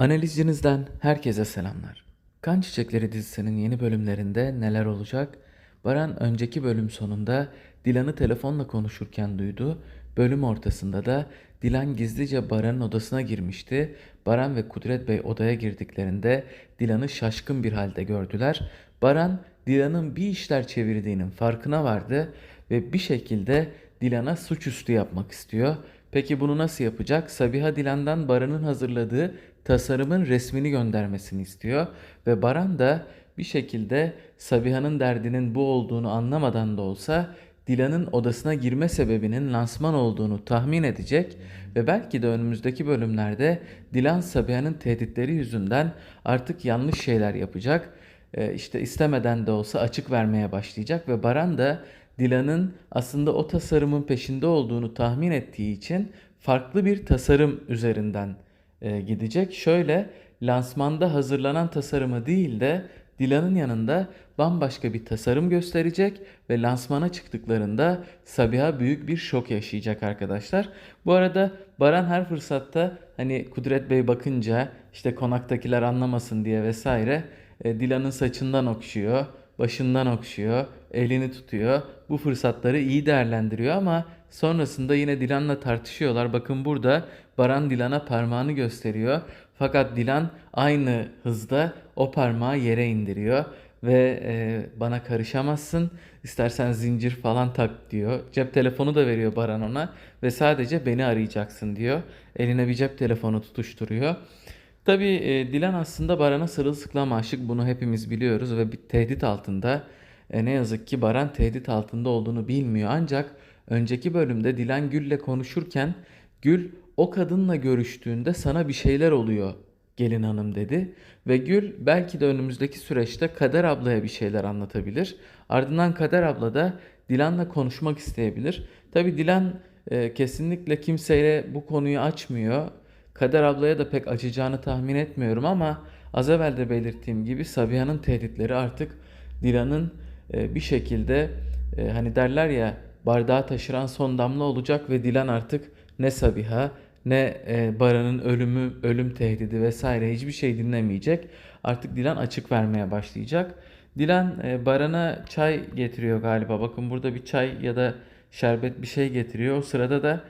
Analizcinizden herkese selamlar. Kan Çiçekleri dizisinin yeni bölümlerinde neler olacak? Baran önceki bölüm sonunda Dilan'ı telefonla konuşurken duydu. Bölüm ortasında da Dilan gizlice Baran'ın odasına girmişti. Baran ve Kudret Bey odaya girdiklerinde Dilan'ı şaşkın bir halde gördüler. Baran Dilan'ın bir işler çevirdiğinin farkına vardı ve bir şekilde Dilan'a suçüstü yapmak istiyor. Peki bunu nasıl yapacak? Sabiha Dilan'dan Baran'ın hazırladığı tasarımın resmini göndermesini istiyor ve Baran da bir şekilde Sabiha'nın derdinin bu olduğunu anlamadan da olsa Dilan'ın odasına girme sebebinin lansman olduğunu tahmin edecek ve belki de önümüzdeki bölümlerde Dilan Sabiha'nın tehditleri yüzünden artık yanlış şeyler yapacak. Ee, işte istemeden de olsa açık vermeye başlayacak ve Baran da Dilan'ın aslında o tasarımın peşinde olduğunu tahmin ettiği için farklı bir tasarım üzerinden e, gidecek. Şöyle lansmanda hazırlanan tasarımı değil de Dilan'ın yanında bambaşka bir tasarım gösterecek ve lansmana çıktıklarında Sabiha büyük bir şok yaşayacak arkadaşlar. Bu arada Baran her fırsatta hani Kudret Bey bakınca işte konaktakiler anlamasın diye vesaire e, Dilan'ın saçından okşuyor, başından okşuyor, elini tutuyor. Bu fırsatları iyi değerlendiriyor ama sonrasında yine Dilan'la tartışıyorlar. Bakın burada Baran Dilan'a parmağını gösteriyor. Fakat Dilan aynı hızda o parmağı yere indiriyor ve e, bana karışamazsın. İstersen zincir falan tak diyor. Cep telefonu da veriyor Baran ona ve sadece beni arayacaksın diyor. Eline bir cep telefonu tutuşturuyor. Tabii e, Dilan aslında Baran'a sırılsıklam aşık bunu hepimiz biliyoruz ve bir tehdit altında. E, ne yazık ki Baran tehdit altında olduğunu bilmiyor ancak önceki bölümde Dilan Gül'le konuşurken Gül o kadınla görüştüğünde sana bir şeyler oluyor gelin hanım dedi. Ve Gül belki de önümüzdeki süreçte Kader ablaya bir şeyler anlatabilir. Ardından Kader abla da Dilan'la konuşmak isteyebilir. Tabii Dilan e, kesinlikle kimseyle bu konuyu açmıyor. Kader ablaya da pek açacağını tahmin etmiyorum ama az evvel de belirttiğim gibi Sabiha'nın tehditleri artık Dilan'ın e, bir şekilde e, hani derler ya bardağı taşıran son damla olacak ve Dilan artık ne Sabiha ne e, Baran'ın ölümü, ölüm tehdidi vesaire hiçbir şey dinlemeyecek. Artık Dilan açık vermeye başlayacak. Dilan Baran'a çay getiriyor galiba. Bakın burada bir çay ya da şerbet bir şey getiriyor. O sırada da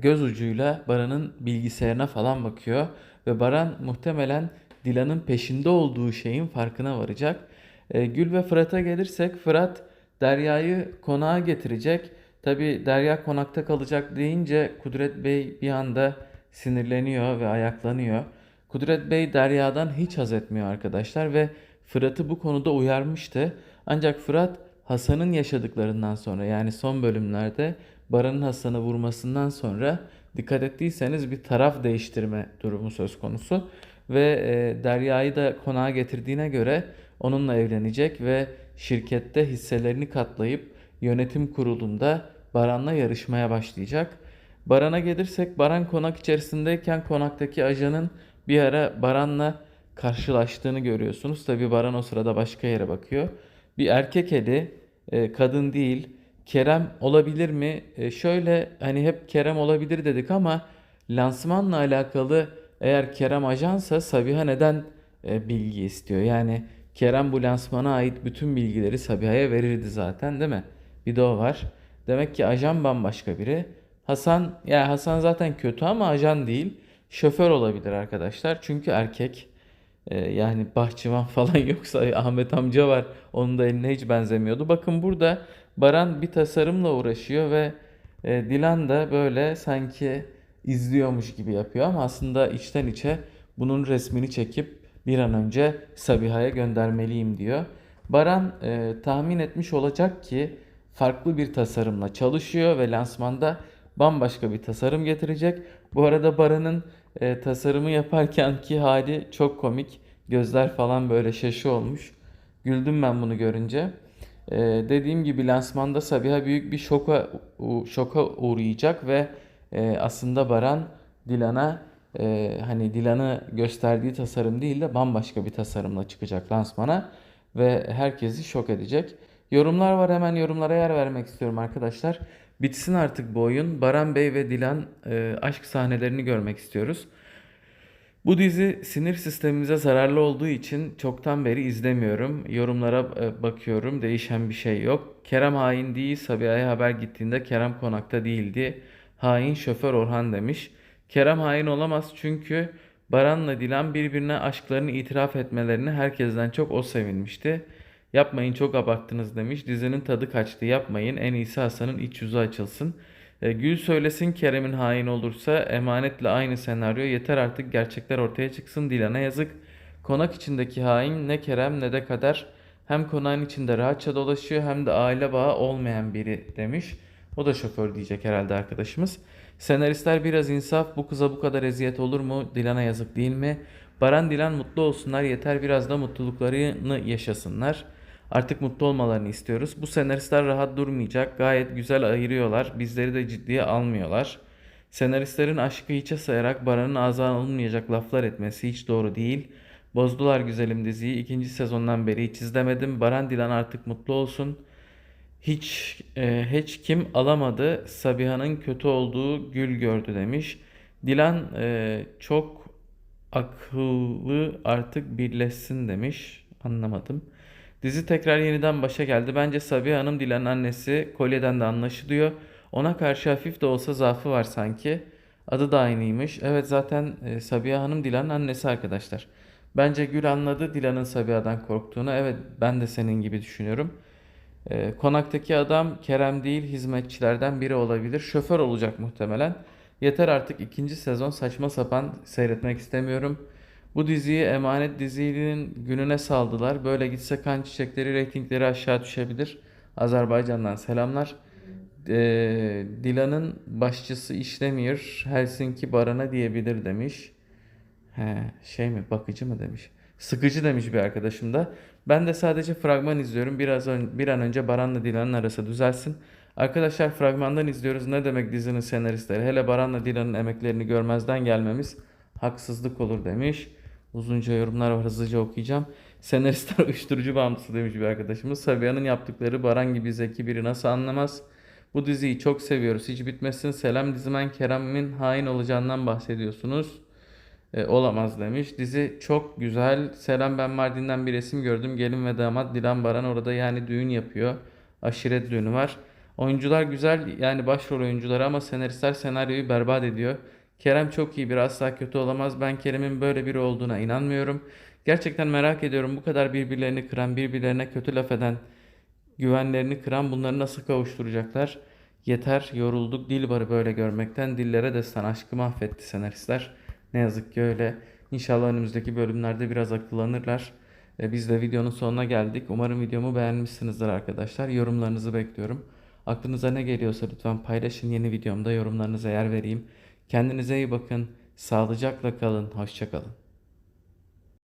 göz ucuyla Baran'ın bilgisayarına falan bakıyor. Ve Baran muhtemelen Dilan'ın peşinde olduğu şeyin farkına varacak. E, Gül ve Fırat'a gelirsek Fırat Derya'yı konağa getirecek. Tabi Derya konakta kalacak deyince Kudret Bey bir anda sinirleniyor ve ayaklanıyor. Kudret Bey Derya'dan hiç haz etmiyor arkadaşlar ve Fırat'ı bu konuda uyarmıştı. Ancak Fırat Hasan'ın yaşadıklarından sonra yani son bölümlerde Baran'ın Hasan'ı vurmasından sonra dikkat ettiyseniz bir taraf değiştirme durumu söz konusu. Ve e, Derya'yı da konağa getirdiğine göre onunla evlenecek ve şirkette hisselerini katlayıp yönetim kurulunda Baran'la yarışmaya başlayacak. Baran'a gelirsek Baran konak içerisindeyken konaktaki ajanın bir ara Baran'la karşılaştığını görüyorsunuz. Tabi Baran o sırada başka yere bakıyor. Bir erkek eli, e, kadın değil. Kerem olabilir mi? E, şöyle hani hep Kerem olabilir dedik ama lansmanla alakalı eğer Kerem ajansa Sabiha neden e, bilgi istiyor? Yani Kerem bu lansmana ait bütün bilgileri Sabiha'ya verirdi zaten değil mi? Bir de o var. Demek ki ajan bambaşka biri. Hasan ya Hasan zaten kötü ama ajan değil. Şoför olabilir arkadaşlar. Çünkü erkek. Ee, yani bahçıvan falan yoksa Ahmet amca var. Onun da eline hiç benzemiyordu. Bakın burada Baran bir tasarımla uğraşıyor ve e, Dilan da böyle sanki izliyormuş gibi yapıyor ama aslında içten içe bunun resmini çekip bir an önce Sabiha'ya göndermeliyim diyor. Baran e, tahmin etmiş olacak ki farklı bir tasarımla çalışıyor ve lansmanda bambaşka bir tasarım getirecek. Bu arada Baran'ın e, tasarımı yaparkenki hali çok komik. Gözler falan böyle şaşı olmuş. Güldüm ben bunu görünce. E, dediğim gibi lansmanda Sabiha büyük bir şoka şoka uğrayacak ve e, aslında Baran Dilan'a e, hani Dilan'ı gösterdiği tasarım değil de bambaşka bir tasarımla çıkacak lansmana ve herkesi şok edecek. Yorumlar var hemen yorumlara yer vermek istiyorum arkadaşlar. Bitsin artık bu oyun. Baran Bey ve Dilan e, aşk sahnelerini görmek istiyoruz. Bu dizi sinir sistemimize zararlı olduğu için çoktan beri izlemiyorum. Yorumlara e, bakıyorum. Değişen bir şey yok. Kerem hain değil. Sabiha'ya haber gittiğinde Kerem konakta değildi. Hain şoför Orhan demiş. Kerem hain olamaz çünkü Baran'la Dilan birbirine aşklarını itiraf etmelerini herkesten çok o sevinmişti. Yapmayın çok abarttınız demiş. Dizinin tadı kaçtı yapmayın. En iyisi Hasan'ın iç yüzü açılsın. E, Gül söylesin Kerem'in hain olursa emanetle aynı senaryo yeter artık gerçekler ortaya çıksın Dilan'a yazık. Konak içindeki hain ne Kerem ne de Kader hem konağın içinde rahatça dolaşıyor hem de aile bağı olmayan biri demiş. O da şoför diyecek herhalde arkadaşımız. Senaristler biraz insaf bu kıza bu kadar eziyet olur mu? Dilan'a yazık değil mi? Baran Dilan mutlu olsunlar yeter biraz da mutluluklarını yaşasınlar. Artık mutlu olmalarını istiyoruz. Bu senaristler rahat durmayacak. Gayet güzel ayırıyorlar. Bizleri de ciddiye almıyorlar. Senaristlerin aşkı hiçe sayarak Baran'ın ağzına alınmayacak laflar etmesi hiç doğru değil. Bozdular güzelim diziyi. İkinci sezondan beri hiç izlemedim. Baran Dilan artık mutlu olsun. Hiç e, hiç kim alamadı. Sabiha'nın kötü olduğu gül gördü demiş. Dilan e, çok akıllı artık birleşsin demiş. Anlamadım. Dizi tekrar yeniden başa geldi. Bence Sabiha Hanım Dilan'ın annesi. Kolyeden de anlaşılıyor. Ona karşı hafif de olsa zaafı var sanki. Adı da aynıymış. Evet zaten e, Sabiha Hanım Dilan'ın annesi arkadaşlar. Bence Gül anladı Dilan'ın Sabiha'dan korktuğunu. Evet ben de senin gibi düşünüyorum. E, konaktaki adam Kerem değil hizmetçilerden biri olabilir. Şoför olacak muhtemelen. Yeter artık ikinci sezon saçma sapan seyretmek istemiyorum. Bu diziyi emanet dizinin gününe saldılar. Böyle gitse kan çiçekleri reytingleri aşağı düşebilir. Azerbaycan'dan selamlar. Ee, Dilan'ın başçısı işlemiyor. Helsinki barana diyebilir demiş. He, şey mi bakıcı mı demiş. Sıkıcı demiş bir arkadaşım da. Ben de sadece fragman izliyorum. Biraz ön, bir an önce Baran'la Dilan'ın arası düzelsin. Arkadaşlar fragmandan izliyoruz. Ne demek dizinin senaristleri? Hele Baran'la Dilan'ın emeklerini görmezden gelmemiz haksızlık olur demiş. Uzunca yorumlar var hızlıca okuyacağım. Senaristler uyuşturucu bağımlısı demiş bir arkadaşımız. Sabiha'nın yaptıkları Baran gibi zeki biri nasıl anlamaz? Bu diziyi çok seviyoruz. Hiç bitmesin. Selam dizimen Kerem'in hain olacağından bahsediyorsunuz. E, olamaz demiş. Dizi çok güzel. Selam ben Mardin'den bir resim gördüm. Gelin ve damat Dilan Baran orada yani düğün yapıyor. Aşiret düğünü var. Oyuncular güzel yani başrol oyuncuları ama senaristler senaryoyu berbat ediyor. Kerem çok iyi bir asla kötü olamaz. Ben Kerem'in böyle biri olduğuna inanmıyorum. Gerçekten merak ediyorum bu kadar birbirlerini kıran, birbirlerine kötü laf eden, güvenlerini kıran bunları nasıl kavuşturacaklar? Yeter, yorulduk Dilbar'ı böyle görmekten. Dillere destan aşkı mahvetti senaristler. Ne yazık ki öyle. İnşallah önümüzdeki bölümlerde biraz akıllanırlar. E, biz de videonun sonuna geldik. Umarım videomu beğenmişsinizdir arkadaşlar. Yorumlarınızı bekliyorum. Aklınıza ne geliyorsa lütfen paylaşın. Yeni videomda yorumlarınıza yer vereyim. Kendinize iyi bakın. Sağlıcakla kalın. Hoşçakalın.